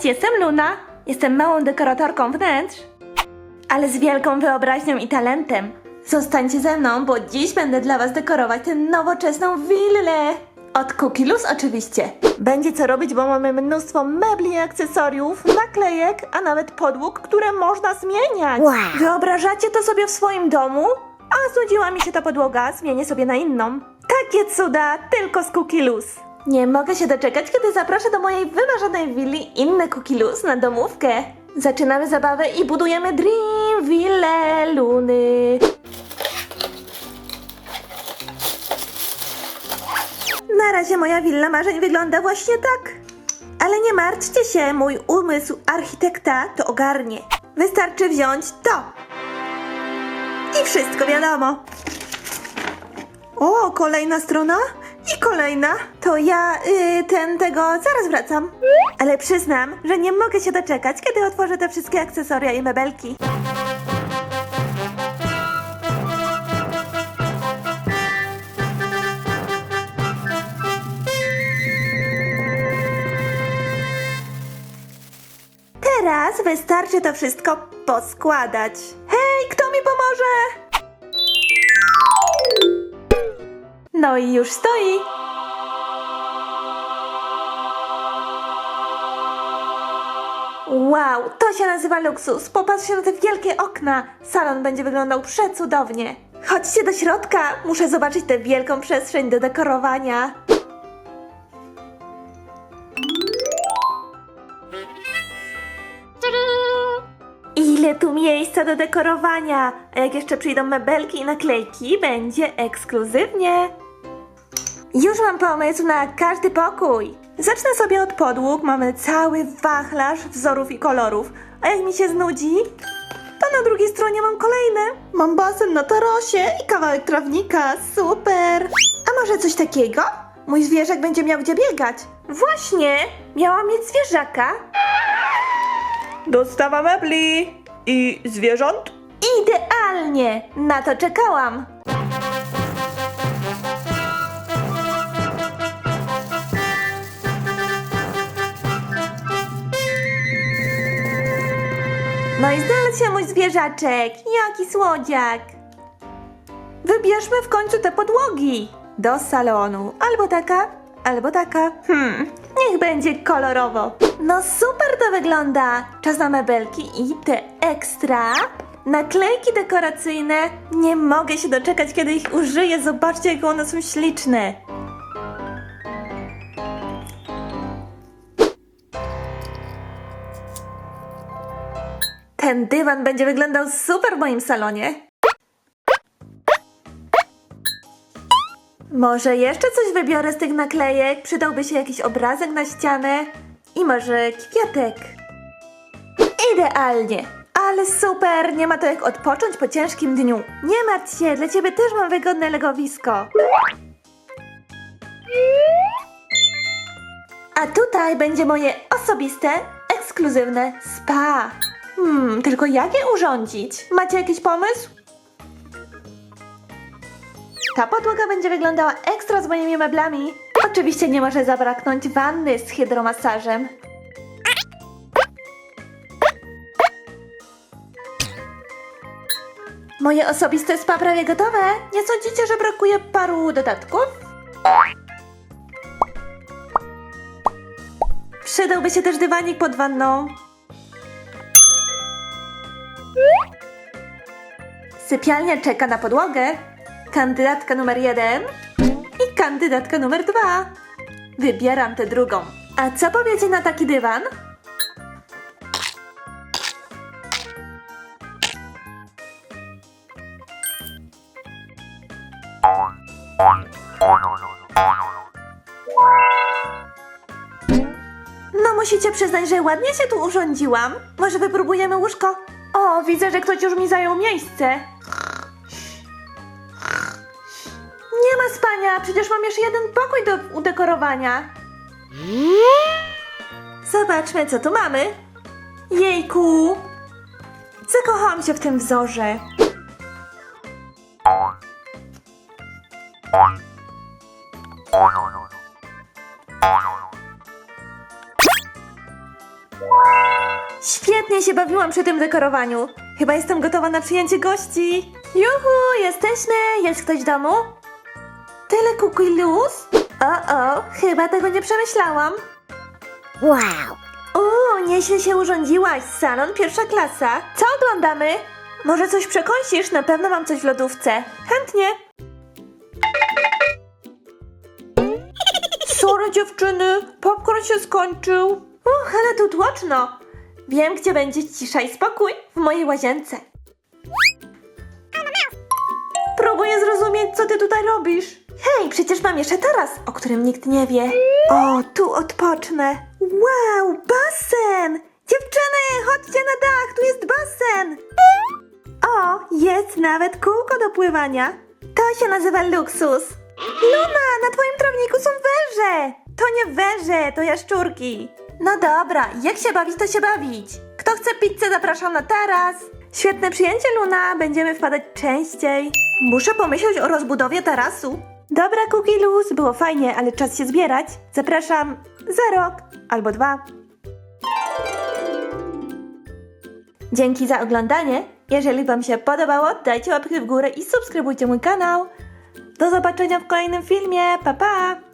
Cześć, jestem Luna. Jestem małą dekoratorką wnętrz, ale z wielką wyobraźnią i talentem. Zostańcie ze mną, bo dziś będę dla Was dekorować tę nowoczesną willę. Od Cookie Loose oczywiście. Będzie co robić, bo mamy mnóstwo mebli i akcesoriów, naklejek, a nawet podłóg, które można zmieniać. Wow. Wyobrażacie to sobie w swoim domu? A znudziła mi się ta podłoga, zmienię sobie na inną. Takie cuda, tylko z Cookie Loose. Nie mogę się doczekać, kiedy zaproszę do mojej wymarzonej willi inne Loose na domówkę. Zaczynamy zabawę i budujemy Dream Ville Luny. Na razie moja willa marzeń wygląda właśnie tak. Ale nie martwcie się, mój umysł architekta to ogarnie. Wystarczy wziąć to. I wszystko wiadomo. O, kolejna strona? I kolejna. To ja, y, ten, tego, zaraz wracam. Ale przyznam, że nie mogę się doczekać, kiedy otworzę te wszystkie akcesoria i mebelki. Teraz wystarczy to wszystko poskładać. Hej, kto mi pomoże? No i już stoi. Wow, to się nazywa luksus. Popatrzcie na te wielkie okna. Salon będzie wyglądał przecudownie. Chodźcie do środka. Muszę zobaczyć tę wielką przestrzeń do dekorowania. Ile tu miejsca do dekorowania! A jak jeszcze przyjdą mebelki i naklejki, będzie ekskluzywnie. Już mam pomysł na każdy pokój. Zacznę sobie od podłóg. Mamy cały wachlarz wzorów i kolorów. A jak mi się znudzi, to na drugiej stronie mam kolejne. Mam basen na tarasie i kawałek trawnika. Super! A może coś takiego? Mój zwierzak będzie miał gdzie biegać. Właśnie! Miałam mieć zwierzaka. Dostawa mebli i zwierząt? Idealnie! Na to czekałam! No i znalazł się mój zwierzaczek! Jaki słodziak! Wybierzmy w końcu te podłogi! Do salonu. Albo taka, albo taka. Hmm, niech będzie kolorowo. No super to wygląda! Czas na mebelki i te ekstra. Naklejki dekoracyjne. Nie mogę się doczekać, kiedy ich użyję. Zobaczcie, jak one są śliczne. Ten dywan będzie wyglądał super w moim salonie. Może jeszcze coś wybiorę z tych naklejek? Przydałby się jakiś obrazek na ścianę i może kwiatek. Idealnie! Ale super! Nie ma to jak odpocząć po ciężkim dniu. Nie martw się, dla ciebie też mam wygodne legowisko. A tutaj będzie moje osobiste, ekskluzywne spa. Hmm, tylko jak je urządzić? Macie jakiś pomysł? Ta podłoga będzie wyglądała ekstra z moimi meblami. Oczywiście nie może zabraknąć wanny z hydromasażem. Moje osobiste spa prawie gotowe. Nie sądzicie, że brakuje paru dodatków? Przydałby się też dywanik pod wanną. Sypialnia czeka na podłogę. Kandydatka numer jeden i kandydatka numer dwa. Wybieram tę drugą. A co powiecie na taki dywan? No musicie przyznać, że ładnie się tu urządziłam. Może wypróbujemy łóżko? O, widzę, że ktoś już mi zajął miejsce. Spania, przecież mam jeszcze jeden pokój do udekorowania. Zobaczmy, co tu mamy. Jejku! Zakochałam się w tym wzorze. Świetnie się bawiłam przy tym dekorowaniu. Chyba jestem gotowa na przyjęcie gości. Juhu, jesteśmy! Jest ktoś w domu? Tyle kuku i luz? O, o, chyba tego nie przemyślałam. Wow. O, nieźle się urządziłaś. Salon pierwsza klasa. Co oglądamy? Może coś przekąsisz? Na pewno mam coś w lodówce. Chętnie. Sorry dziewczyny, popcorn się skończył. Uch, ale tu tłoczno. Wiem, gdzie będzie cisza i spokój. W mojej łazience. Próbuję zrozumieć, co ty tutaj robisz. Hej, przecież mam jeszcze taras, o którym nikt nie wie. O, tu odpocznę. Wow, basen! Dziewczyny, chodźcie na dach, tu jest basen! O, jest nawet kółko do pływania. To się nazywa luksus. Luna, na twoim trawniku są węże! To nie węże, to jaszczurki. No dobra, jak się bawić, to się bawić. Kto chce pizzę, zapraszam na taras. Świetne przyjęcie, Luna. Będziemy wpadać częściej. Muszę pomyśleć o rozbudowie tarasu. Dobra, Cookie Luz, było fajnie, ale czas się zbierać. Zapraszam za rok albo dwa. Dzięki za oglądanie. Jeżeli Wam się podobało, dajcie łapkę w górę i subskrybujcie mój kanał. Do zobaczenia w kolejnym filmie. Pa pa!